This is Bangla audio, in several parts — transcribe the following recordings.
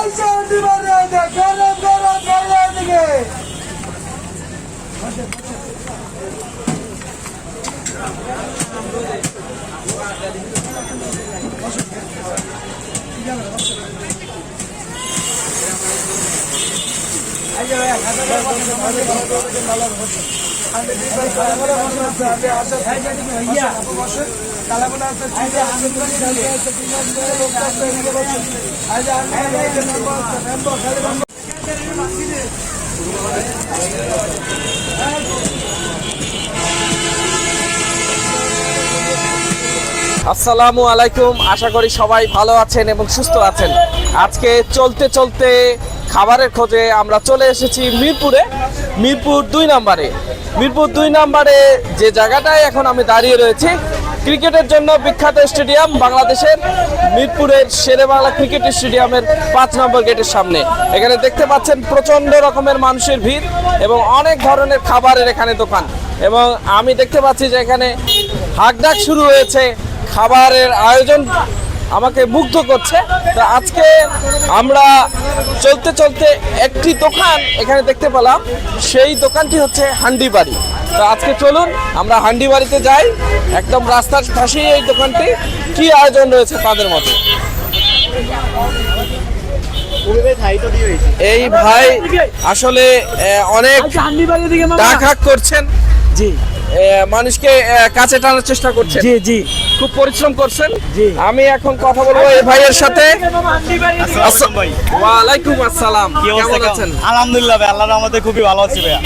আইসা দিবারে দে গরম গরম খাইলে দিকে আসসালামু আলাইকুম। আশা করি সবাই ভালো আছেন এবং সুস্থ আছেন। আজকে চলতে চলতে খাবারের খোঁজে আমরা চলে এসেছি মিরপুরে। মিরপুর দুই নম্বরে। মিরপুর দুই নম্বরে যে জায়গাটায় এখন আমি দাঁড়িয়ে রয়েছি ক্রিকেটের জন্য বিখ্যাত স্টেডিয়াম বাংলাদেশের মিরপুরের শেরে বাংলা ক্রিকেট স্টেডিয়ামের পাঁচ নম্বর গেটের সামনে। এখানে দেখতে পাচ্ছেন প্রচণ্ড রকমের মানুষের ভিড় এবং অনেক ধরনের খাবারের এখানে দোকান। এবং আমি দেখতে পাচ্ছি যে এখানে হাকডাক শুরু হয়েছে। খাবারের আয়োজন আমাকে মুগ্ধ করছে। তো আজকে আমরা চলতে চলতে একটি দোকান এখানে দেখতে পেলাম। সেই দোকানটি হচ্ছে হান্ডি বাড়ি তো আজকে চলুন আমরা হান্ডি বাড়িতে যাই। একদম রাস্তার পাশেই এই দোকানটি। কি আয়োজন রয়েছে তাদের মধ্যে? এই ভাই আসলে অনেক ডাক হাক করছেন। জি। মানুষকে কাছে টানার চেষ্টা করছেন। জি জি। খুব পরিশ্রম করছেন। জি। আমি এখন কথা বলব এই ভাইয়ের সাথে। আসসালামু ভাই। ওয়ালাইকুম আসসালাম। কি অবস্থা? কেমন আছেন? আলহামদুলিল্লাহ ভাই আল্লাহর রহমতে খুবই ভালো আছি ভাইয়া।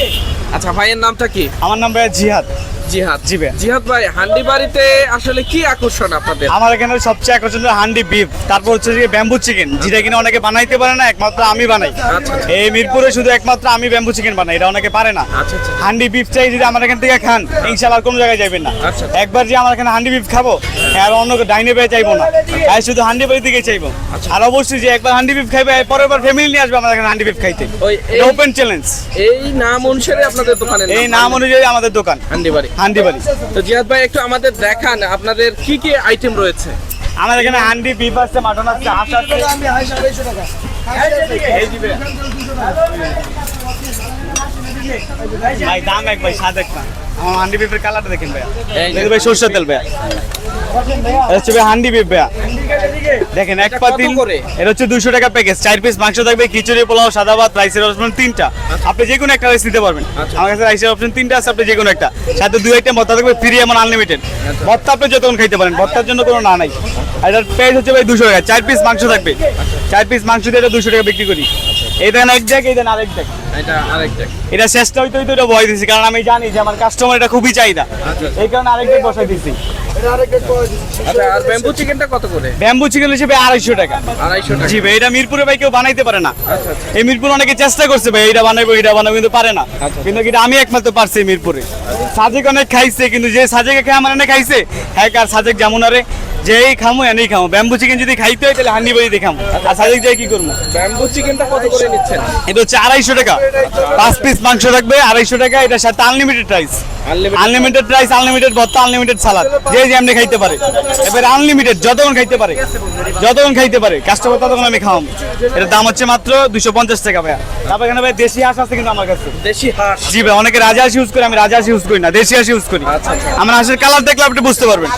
আচ্ছা ভাইয়ের নামটা কি? আমার নাম ভাইয়া জিহাদ। জিহাদ। জি ভাই। জিহাদ ভাই হান্ডি বাড়িতে আসলে কি আকর্ষণ আপনাদের? আমার এখানে সবচেয়ে আকর্ষণীয় হান্ডি বিফ। তারপর হচ্ছে যে ব্যাম্বু চিকেন যেটা কিনা অনেকে বানাইতে পারে না একমাত্র আমি বানাই। আচ্ছা। এই মিরপুরে শুধু একমাত্র আমি ব্যাম্বু চিকেন বানাই এটা অনেকে পারে না। আচ্ছা আচ্ছা হান্ডি বিফ চাই যদি আমার এখান থেকে খান ইনশাল্লাহ আর কোনো জায়গায় যাবেন না। আচ্ছা। একবার যে আমার এখানে হান্ডি বিফ খাব আর অন্য ডাইনে পেয়ে চাইব না। আর শুধু হান্ডি বাড়ি দিকে চাইব। আচ্ছা। আর অবশ্যই যে একবার হান্ডি বিফ খাইবে পরের বার ফ্যামিলি নিয়ে আসবে আমার এখানে হান্ডি বিফ খাইতে। ওপেন চ্যালেঞ্জ এই নাম অনুসারে আপনাদের দোকানের এই নাম অনুযায়ী আমাদের দোকান। হান্ডি বাড়ি। হান্ডি বাড়ি তো জিয়াদ ভাই একটু আমাদের দেখান আপনাদের কি কি আইটেম রয়েছে? আমাদের এখানে হান্ডি বিফ আছে মাটন আছে হাঁস আছে। ভাই দাম এক ভাই স্বাদ এক না আমার হান্ডি কালারটা দেখেন ভাইয়া। ভাই সরষের তেল ভাইয়া। এটা হচ্ছে ভাই হান্ডি বিফ ভাইয়া। দেখেন এক এটা কত এটা হচ্ছে দুশো টাকা প্যাকেজ চার পিস মাংস থাকবে খিচুড়ি পোলাও সাদা ভাত রাইসের অপশন তিনটা। আপনি যে কোনো একটা রাইস নিতে পারবেন। আচ্ছা। আমার কাছে রাইসের অপশন তিনটা আছে আপনি যে কোনো একটা। সাথে দুই আইটেম ভর্তা থাকবে ফ্রি এমন আনলিমিটেড আচ্ছা। ভর্তা আপনি যতক্ষণ খাইতে পারেন ভর্তার জন্য কোনো না নাই। আর এটার প্রাইস হচ্ছে ভাই দুশো টাকা। চার পিস মাংস থাকবে। চার পিস মাংস দিয়ে এটা দুশো টাকা বিক্রি করি। এই দেন এক জায়গায় এই দেন আরেক জায়গায় এটা আরেকটা। এটা শেষটা হইতে হইতে এটা ভয় দিছি কারণ আমি জানি যে আমার কাস্টমার এটা খুবই চাহিদা। আচ্ছা। এই কারণে আরেকটা বসাই দিছি। করে আচ্ছা ব্যাম্বু চিকেনটা কত করে? ব্যাম্বু চিকেন হিসেবে আড়াইশো টাকা। আড়াইশো টাকা। জি ভাই এটা মিরপুরে ভাই কেউ বানাইতে পারে না। আচ্ছা আচ্ছা। এই মিরপুর অনেকে চেষ্টা করছে ভাই এটা বানাবো এটা বানাবো কিন্তু পারে না। আচ্ছা। কিন্তু আমি একমাত্র পারছি মিরপুরে। সাজেক অনেক খাইছে কিন্তু যে সাজেকে খেয়ে আমার এনে খাইছে হ্যাঁ আর সাজেক যেমন আরে যেই খামো এনেই খামো। ব্যাম্বু চিকেন যদি খাইতে হয় তাহলে হান্ডি বাড়ি খামো। আর সাজেক যাই কি করব? ব্যাম্বু চিকেনটা কত করে নিচ্ছেন? এটা হচ্ছে আড়াইশো টাকা। পাঁচ পিস মাংস থাকবে আড়াইশো টাকা। এটার সাথে unlimited Unlimited unlimited price unlimited ভর্তা আনলিমিটেড সালাদ যে যে এমনি খাইতে পারে। এবার আনলিমিটেড যতক্ষণ খাইতে পারে যতক্ষণ খাইতে পারে কাস্টমার ততক্ষণ আমি খাওয়াম এটার দাম হচ্ছে মাত্র দুশো পঞ্চাশ টাকা ভাইয়া। তারপর এখানে ভাই দেশি হাঁস আছে কিন্তু আমার কাছে। দেশি হাঁস। জি ভাই অনেকে রাজা হাঁস ইউজ করে আমি রাজা হাঁস ইউজ করি না দেশি হাঁস ইউজ করি। আচ্ছা, আচ্ছা। হাঁসের কালার দেখলে আপনি বুঝতে পারবেন।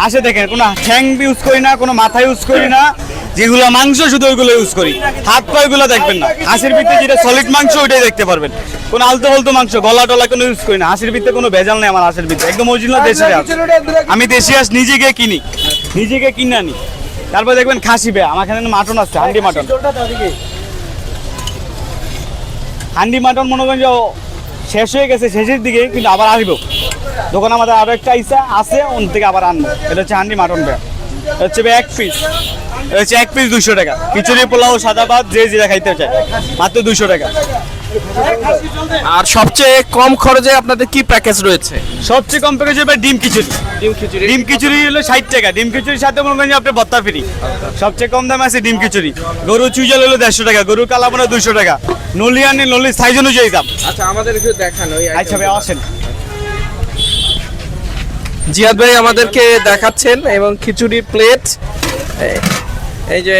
হাঁসে দেখেন কোনো ঠ্যাং ইউজ করি না কোনো মাথা ইউজ করি না যেগুলো মাংস শুধু ওইগুলো ইউজ করি। হাত পা ওইগুলো দেখবেন না। হাঁসের ভিতরে যেটা সলিড মাংস ওইটাই দেখতে পারবেন। কোনো আলতো ফালতু মাংস গলা টলা কোনো ইউজ করি না। হাঁসের ভিতরে কোনো ভেজাল নেই আমার হাঁসের ভিতরে একদম অরিজিনাল দেশি হাঁস। আমি দেশি হাঁস নিজে গিয়ে কিনি। নিজে গিয়ে কিনে আনি। তারপর দেখবেন খাসি বে আমার এখানে মাটন আছে হান্ডি মাটন। হান্ডি মাটন মনে করেন যে শেষ হয়ে গেছে শেষের দিকে কিন্তু আবার আসব। দোকানে আমাদের আরও একটা ইসা আছে ওন থেকে আবার আনব। এটা হচ্ছে হান্ডি মাটন এটা হচ্ছে এক পিস হচ্ছে এক পিস দুশো টাকা। খিচুড়ি পোলাও সাদা ভাত যে যেটা খাইতে চায়। মাত্র দুশো টাকা। আর সবচেয়ে কম খরচে আপনাদের কি প্যাকেজ রয়েছে? সবচেয়ে কম প্যাকেজ হবে ডিম খিচুড়ি। ডিম খিচুড়ি। ডিম খিচুড়ি হলো ষাট টাকা। ডিম খিচুড়ির সাথে মনে করেন আপনি ভত্তা ফ্রি সবচেয়ে কম দামে আছে ডিম খিচুড়ি। গরু চুইজাল হলো দেড়শো টাকা গরু কালাবোনা দুশো টাকা। নলি আনি নলি সাইজ অনুযায়ী দাম। আচ্ছা আমাদের একটু দেখান আচ্ছা ভাই আসেন। জিয়াদ ভাই আমাদেরকে দেখাচ্ছেন এবং খিচুড়ি প্লেট এই যে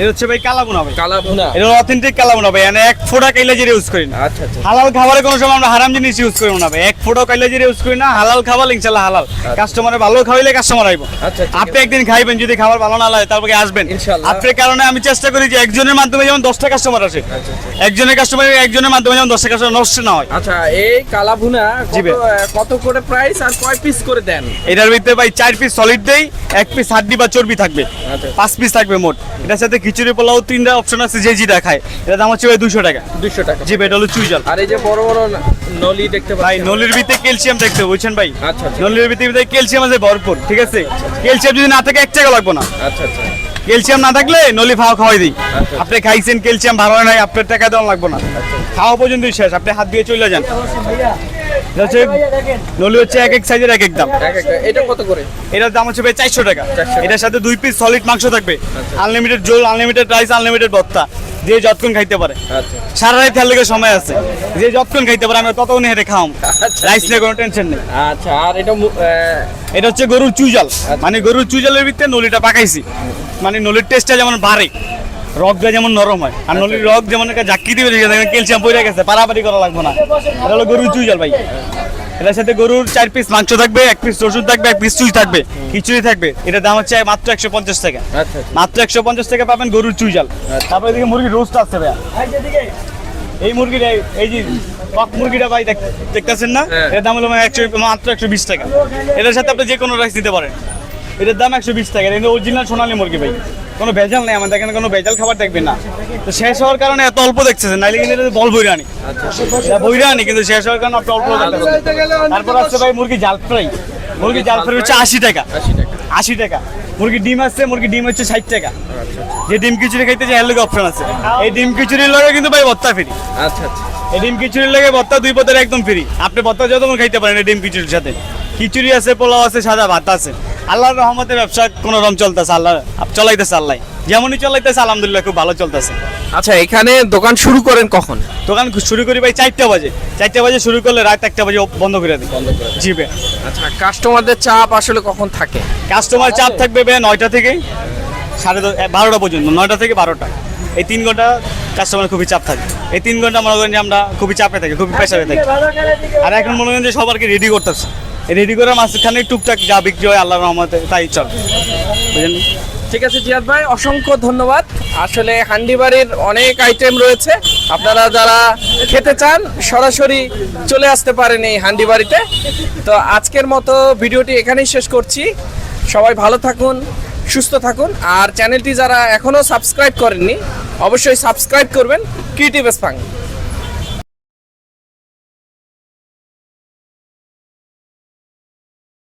এটা হচ্ছে ভাই কালাবুনা ভাই। কালা এটা অথেন্টিক কালাবুনা ভাই মানে এক ফোঁটা কাইলা ইউজ করি না। আচ্ছা আচ্ছা। হালাল খাবারে কোনো সময় আমরা হারাম জিনিস ইউজ করি না ভাই এক ফোঁটা কাইলা ইউজ করি না হালাল খাবার ইনশাল্লাহ হালাল। কাস্টমারে ভালো খাওয়াইলে কাস্টমার আইব। আচ্ছা, আপনি একদিন খাইবেন যদি খাবার ভালো না লাগে তারপরে আসবেন? ইনশাল্লাহ। আপনার কারণে আমি চেষ্টা করি যে একজনের মাধ্যমে যেমন দশটা কাস্টমার আসে আচ্ছা, একজনের কাস্টমার একজনের মাধ্যমে যেমন দশটা কাস্টমার নষ্ট না হয়। আচ্ছা এই কালা ভুনা জি কত করে প্রাইস আর কয় পিস করে দেন? এটার ভিতরে ভাই চার পিস সলিড দেই এক পিস হাড্ডি বা চর্বি থাকবে। আচ্ছা। পাঁচ পিস থাকবে মোট। এটার সাথে খিচুড়ি পোলাও তিনটা অপশন আছে যে যেটা খায়। এটা দাম হচ্ছে ভাই দুশো টাকা। দুশো টাকা। জি ভাই এটা হলো চুইজাল। আর এই যে বড় বড় নলি দেখতে ভাই নলির ভিতরে ক্যালসিয়াম দেখতে বুঝছেন ভাই? আচ্ছা, আচ্ছা। নলির ভিতরে ক্যালসিয়াম আছে ভরপুর ঠিক আছে? ক্যালসিয়াম যদি না থাকে এক টাকা লাগবে না। আচ্ছা আচ্ছা। ক্যালসিয়াম না থাকলে নলি খাওয়া খাওয়াই দিই। আচ্ছা। আপনি খাইছেন ক্যালসিয়াম ভালো হয় নাই আপনার টাকা দেওয়া লাগবে না। খাওয়া পর্যন্ত শেষ আপনি হাত দিয়ে চলে যান। হচ্ছে নলি হচ্ছে এক এক সাইজের এক এক দাম। এটা কত করে? এটার দাম হচ্ছে ভাই চারশো টাকা। এটার সাথে দুই পিস সলিড মাংস থাকবে। আচ্ছা। আনলিমিটেড জোল আনলিমিটেড রাইস আনলিমিটেড ভত্তা যে যতক্ষণ খাইতে পারে। আচ্ছা। সারা রাত লেগে সময় আছে। যে যতক্ষণ খাইতে পারে আমরা ততক্ষণ হেঁটে খাওয়াম আচ্ছা, রাইস নিয়ে কোনো টেনশন নেই। আচ্ছা আর এটা এটা হচ্ছে গরুর চুজাল মানে গরুর চুজালের ভিতরে নলিটা পাকাইছি। মানে নলির টেস্টটা যেমন বাড়ে রগটা যেমন নরম হয়। আর নলির রগ যেমন একটা জাক্কি দিবে ক্যালসিয়াম পড়ে গেছে পারাপারি করা লাগবে না। এটা হলো গরুর চুজাল ভাই। এটার সাথে গরুর চার পিস মাংস থাকবে এক পিস রসুন থাকবে এক পিস চুই থাকবে খিচুড়ি থাকবে। এটার দাম হচ্ছে মাত্র একশো পঞ্চাশ টাকা। আচ্ছা আচ্ছা। মাত্র একশো পঞ্চাশ টাকা পাবেন গরুর চুইজাল তারপরে দেখে মুরগির রোস্ট আছে ভাইয়া। এই মুরগিটা এই- যে কক মুরগিটা ভাই দেখ- দেখতেছেন না? হ্যাঁ। এর দাম হলো একশো মাত্র একশো বিশ টাকা। এটার সাথে আপনি যে কোনো রাইস দিতে পারেন। এটার দাম একশো বিশ টাকা। এটা অরিজিনাল সোনালী মুরগি ভাই। কোনো ভেজাল নেই আমাদের এখানে কোনো ভেজাল খাবার দেখবেন না। তো শেষ হওয়ার কারণে এত অল্প দেখতেছেন নাইলে কিন্তু বল বইরা আনি বইরা আনি কিন্তু শেষ হওয়ার কারণে আপনি অল্প তারপর আসছে ভাই মুরগি জাল ফ্রাই। মুরগি জাল ফ্রাই হচ্ছে আশি টাকা। আশি টাকা। মুরগির ডিম আছে মুরগির ডিম হচ্ছে ষাট টাকা। যে ডিম খিচুড়ি খাইতে যে এর অপশন আছে। এই ডিম খিচুড়ির লগে কিন্তু ভাই ভত্তা ফ্রি আচ্ছা আচ্ছা। এই ডিম খিচুড়ির লগে ভত্তা দুই পদের একদম ফ্রি আপনি ভত্তা যতক্ষণ খাইতে পারেন এই ডিম খিচুড়ির সাথে। খিচুড়ি আছে পোলাও আছে সাদা ভাত আছে। আল্লাহর রহমতের ব্যবসা কোনো রকম চলতেছে আল্লাহ চলাইতেছে আল্লাহ। যেমনই চলাইতেছে আলহামদুলিল্লাহ খুব ভালো চলতেছে। আচ্ছা এখানে দোকান শুরু করেন কখন? দোকান শুরু করি ভাই চারটা বাজে। চারটা বাজে শুরু করলে রাত একটা বাজে বন্ধ করে দিই। বন্ধ করে জি ভাই আচ্ছা কাস্টমারদের চাপ আসলে কখন থাকে? কাস্টমার চাপ থাকবে ভাই নয়টা থেকে সাড়ে দশ বারোটা পর্যন্ত নয়টা থেকে বারোটা। এই তিন ঘণ্টা কাস্টমার খুবই চাপ থাকে। এই তিন ঘণ্টা মনে করেন যে আমরা খুবই চাপে থাকি খুবই প্রেশারে থাকি। আর এখন মনে করেন যে সবারকে রেডি করতেছে। রেডি করার মাঝখানে টুকটাক যা বিক্রি হয় আল্লাহর রহমতে, তাই চল। বুঝলেন? ঠিক আছে, জিয়াদ ভাই, অসংখ্য ধন্যবাদ। আসলে হান্ডি বাড়ির অনেক আইটেম রয়েছে। আপনারা যারা খেতে চান, সরাসরি চলে আসতে পারেন এই হান্ডি বাড়িতে। তো আজকের মতো ভিডিওটি এখানেই শেষ করছি। সবাই ভালো থাকুন, সুস্থ থাকুন। আর চ্যানেলটি যারা এখনও সাবস্ক্রাইব করেননি, অবশ্যই সাবস্ক্রাইব করবেন। ক্রিয়েটিভ স্পাং